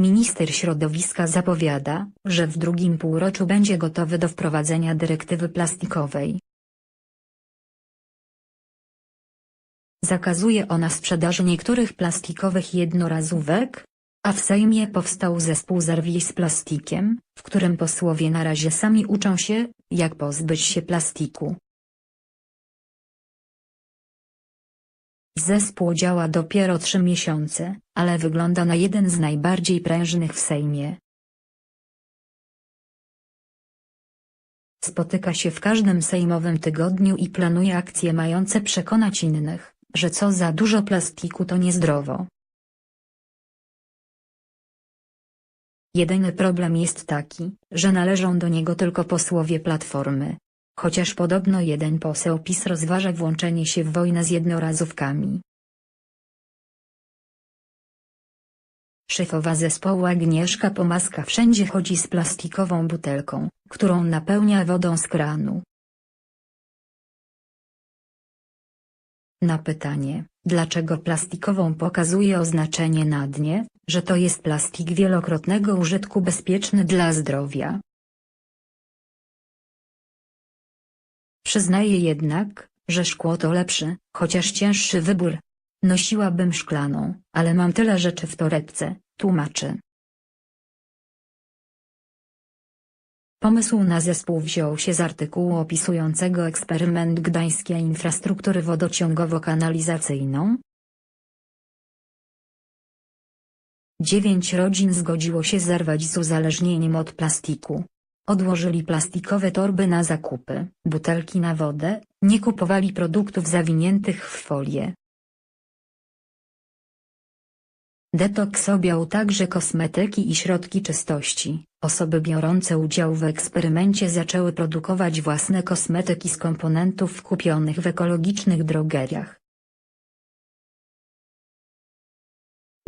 Minister środowiska zapowiada, że w drugim półroczu będzie gotowy do wprowadzenia dyrektywy plastikowej. Zakazuje ona sprzedaży niektórych plastikowych jednorazówek, a w Sejmie powstał zespół Zerwij z plastikiem, w którym posłowie na razie sami uczą się, jak pozbyć się plastiku. Zespół działa dopiero trzy miesiące, ale wygląda na jeden z najbardziej prężnych w Sejmie. Spotyka się w każdym sejmowym tygodniu i planuje akcje mające przekonać innych, że co za dużo plastiku to niezdrowo. Jedyny problem jest taki, że należą do niego tylko posłowie Platformy. Chociaż podobno jeden poseł PiS rozważa włączenie się w wojnę z jednorazówkami. Szefowa zespołu Agnieszka Pomaska wszędzie chodzi z plastikową butelką, którą napełnia wodą z kranu. Na pytanie, dlaczego plastikową pokazuje oznaczenie na dnie, że to jest plastik wielokrotnego użytku bezpieczny dla zdrowia. Przyznaje jednak, że szkło to lepszy, chociaż cięższy wybór. Nosiłabym szklaną, ale mam tyle rzeczy w torebce, tłumaczy. Pomysł na zespół wziął się z artykułu opisującego eksperyment gdańskiej infrastruktury wodociągowo-kanalizacyjną. Dziewięć rodzin zgodziło się zerwać z uzależnieniem od plastiku. Odłożyli plastikowe torby na zakupy, butelki na wodę, nie kupowali produktów zawiniętych w folię. Detoks objął także kosmetyki i środki czystości. Osoby biorące udział w eksperymencie zaczęły produkować własne kosmetyki z komponentów kupionych w ekologicznych drogeriach.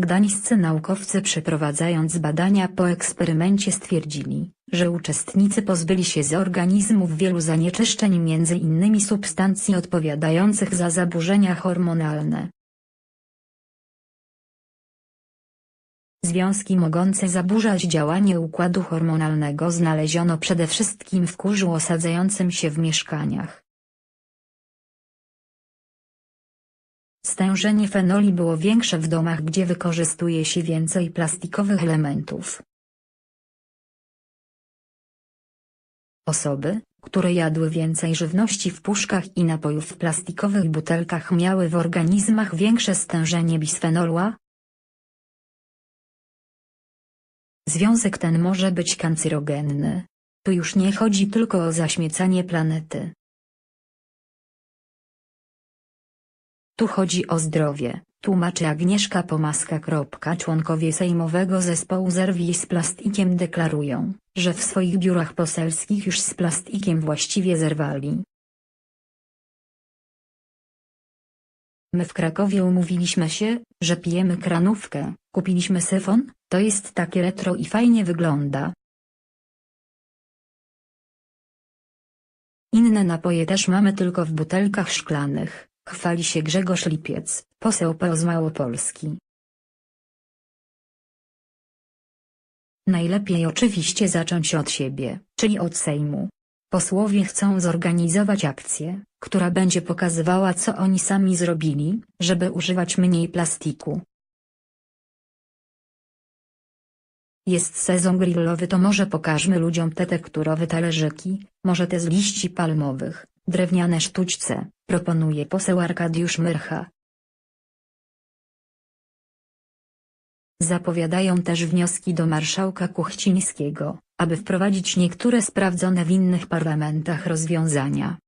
Gdańscy naukowcy przeprowadzając badania po eksperymencie stwierdzili, że uczestnicy pozbyli się z organizmów wielu zanieczyszczeń m.in. substancji odpowiadających za zaburzenia hormonalne. Związki mogące zaburzać działanie układu hormonalnego znaleziono przede wszystkim w kurzu osadzającym się w mieszkaniach. Stężenie fenoli było większe w domach gdzie wykorzystuje się więcej plastikowych elementów. Osoby, które jadły więcej żywności w puszkach i napojów w plastikowych butelkach miały w organizmach większe stężenie bisfenolu A. Związek ten może być kancerogenny. Tu już nie chodzi tylko o zaśmiecanie planety. Tu chodzi o zdrowie, tłumaczy Agnieszka Pomaska. Członkowie Sejmowego Zespołu Zerwij z plastikiem deklarują, że w swoich biurach poselskich już z plastikiem właściwie zerwali. My w Krakowie umówiliśmy się, że pijemy kranówkę, kupiliśmy syfon, to jest takie retro i fajnie wygląda. Inne napoje też mamy tylko w butelkach szklanych. Chwali się Grzegorz Lipiec, poseł PO z Małopolski. Najlepiej oczywiście zacząć od siebie, czyli od Sejmu. Posłowie chcą zorganizować akcję, która będzie pokazywała co oni sami zrobili, żeby używać mniej plastiku. Jest sezon grillowy to może pokażmy ludziom te tekturowe talerzyki, może te z liści palmowych, drewniane sztućce, proponuje poseł Arkadiusz Myrcha. Zapowiadają też wnioski do marszałka Kuchcińskiego, aby wprowadzić niektóre sprawdzone w innych parlamentach rozwiązania.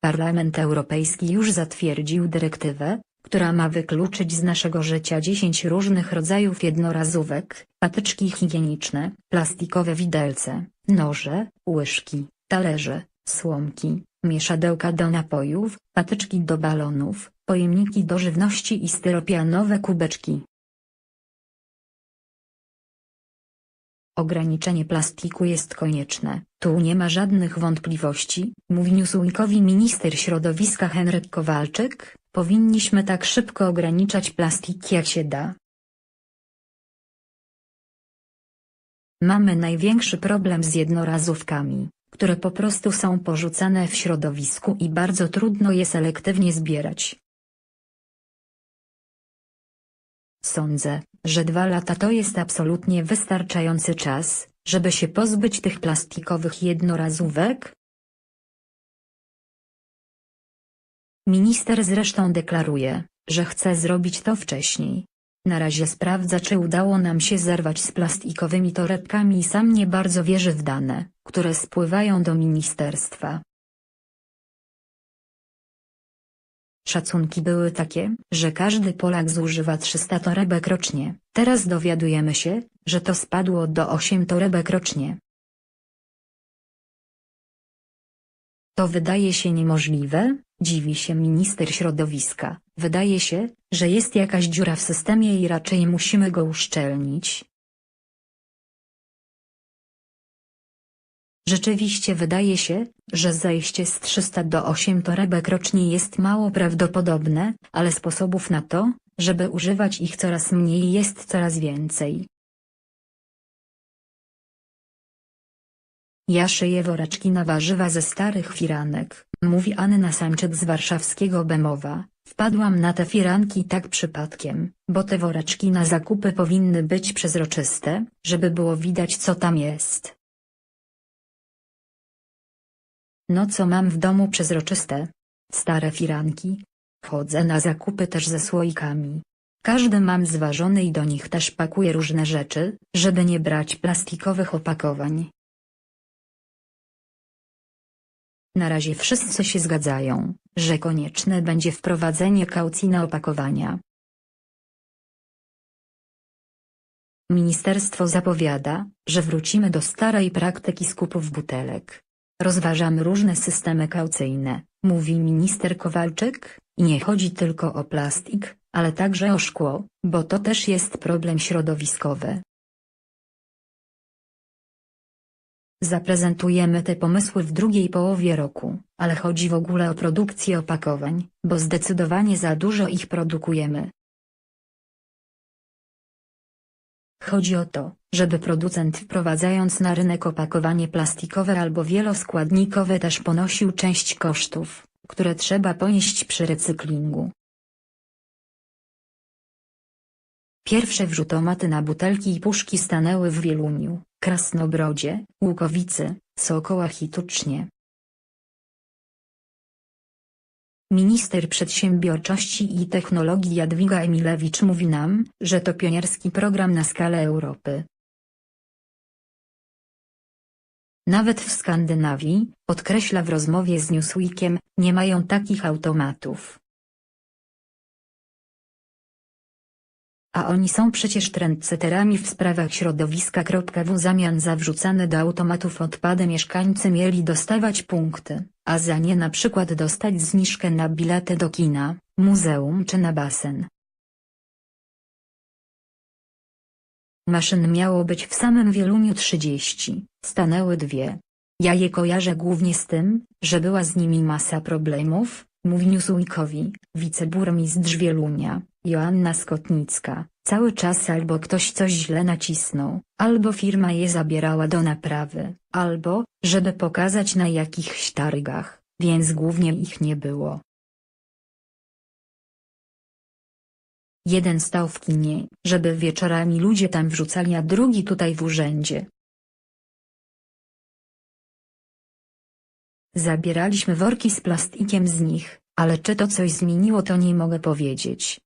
Parlament Europejski już zatwierdził dyrektywę, która ma wykluczyć z naszego życia 10 różnych rodzajów jednorazówek, patyczki higieniczne, plastikowe widelce, noże, łyżki, talerze, słomki, mieszadełka do napojów, patyczki do balonów, pojemniki do żywności i styropianowe kubeczki. Ograniczenie plastiku jest konieczne, tu nie ma żadnych wątpliwości, mówi Newsweekowi minister środowiska Henryk Kowalczyk, powinniśmy tak szybko ograniczać plastik jak się da. Mamy największy problem z jednorazówkami, które po prostu są porzucane w środowisku i bardzo trudno je selektywnie zbierać. Sądzę, że dwa lata to jest absolutnie wystarczający czas, żeby się pozbyć tych plastikowych jednorazówek. Minister zresztą deklaruje, że chce zrobić to wcześniej. Na razie sprawdza czy udało nam się zerwać z plastikowymi torebkami i sam nie bardzo wierzy w dane, które spływają do ministerstwa. Szacunki były takie, że każdy Polak zużywa 300 torebek rocznie. Teraz dowiadujemy się, że to spadło do 8 torebek rocznie. To wydaje się niemożliwe, dziwi się minister środowiska. Wydaje się, że jest jakaś dziura w systemie i raczej musimy go uszczelnić. Rzeczywiście wydaje się, że zejście z 300 do 8 torebek rocznie jest mało prawdopodobne, ale sposobów na to, żeby używać ich coraz mniej jest coraz więcej. Ja szyję woreczki na warzywa ze starych firanek, mówi Anna Samczyk z warszawskiego Bemowa. Wpadłam na te firanki tak przypadkiem, bo te woreczki na zakupy powinny być przezroczyste, żeby było widać co tam jest. No co mam w domu przezroczyste? Stare firanki. Chodzę na zakupy też ze słoikami. Każdy mam zważony i do nich też pakuję różne rzeczy, żeby nie brać plastikowych opakowań. Na razie wszyscy się zgadzają, że konieczne będzie wprowadzenie kaucji na opakowania. Ministerstwo zapowiada, że wrócimy do starej praktyki skupów butelek. Rozważamy różne systemy kaucyjne, mówi minister Kowalczyk, i nie chodzi tylko o plastik, ale także o szkło, bo to też jest problem środowiskowy. Zaprezentujemy te pomysły w drugiej połowie roku, ale chodzi w ogóle o produkcję opakowań, bo zdecydowanie za dużo ich produkujemy. Chodzi o to, żeby producent wprowadzając na rynek opakowanie plastikowe albo wieloskładnikowe też ponosił część kosztów, które trzeba ponieść przy recyklingu. Pierwsze wrzutomaty na butelki i puszki stanęły w Wieluniu, Krasnobrodzie, Łukowicy, Sokołach i Tucznie. Minister Przedsiębiorczości i Technologii Jadwiga Emilewicz mówi nam, że to pionierski program na skalę Europy. Nawet w Skandynawii, podkreśla w rozmowie z Newsweekiem, nie mają takich automatów. A oni są przecież trendsetterami w sprawach środowiska. W zamian za wrzucane do automatów odpady mieszkańcy mieli dostawać punkty, a za nie na przykład dostać zniżkę na bilety do kina, muzeum czy na basen. Maszyn miało być w samym Wieluniu 30, stanęły dwie. Ja je kojarzę głównie z tym, że była z nimi masa problemów, mówi Newsweekowi, wiceburmistrz Wielunia, Joanna Skotnicka, cały czas albo ktoś coś źle nacisnął, albo firma je zabierała do naprawy, albo, żeby pokazać na jakichś targach, więc głównie ich nie było. Jeden stał w kinie, żeby wieczorami ludzie tam wrzucali a drugi tutaj w urzędzie. Zabieraliśmy worki z plastikiem z nich, ale czy to coś zmieniło to nie mogę powiedzieć.